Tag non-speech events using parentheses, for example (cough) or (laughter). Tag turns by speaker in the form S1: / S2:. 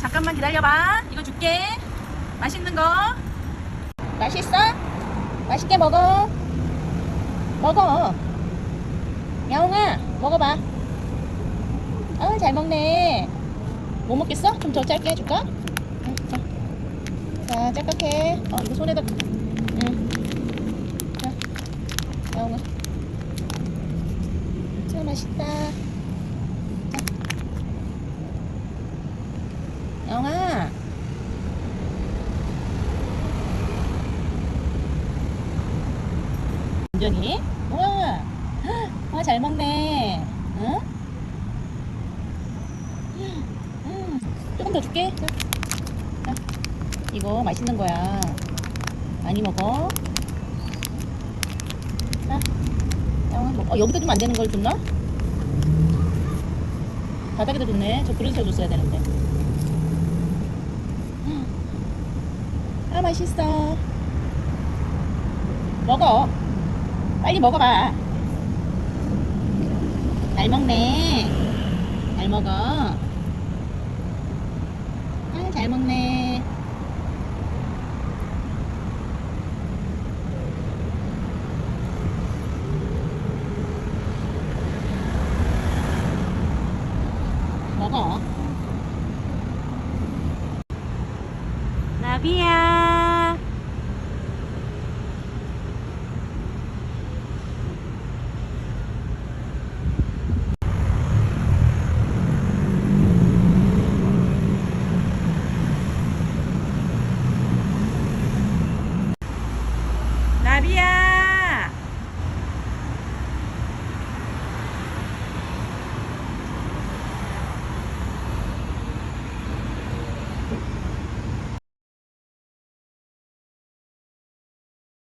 S1: 잠깐만 기다려봐. 이거 줄게. 맛있는 거. 맛있어? 맛있게 먹어. 먹어. 야옹아, 먹어봐. 아, 잘 먹네. 뭐 먹겠어? 좀 더 짧게 해줄까? 응, 자, 자 짤깍해. 어, 이거 손에다. 응. 자, 야옹아. 참 맛있다. 자. 야옹아. 완전히. 우와. (gasps) 와, 잘 먹네. 응? 음, 조금 더 줄게. 자, 자, 이거 맛있는 거야. 많이 먹어. 자, 어, 여기다 주면 안 되는 걸 줬나? 바닥에다 줬네. 저 그릇에 줬어야 되는데. (gasps) 아, 맛있어. 먹어. 빨리 먹어봐. 잘 먹네. 잘 먹어. 아, 잘 먹네. 먹어. 나비야.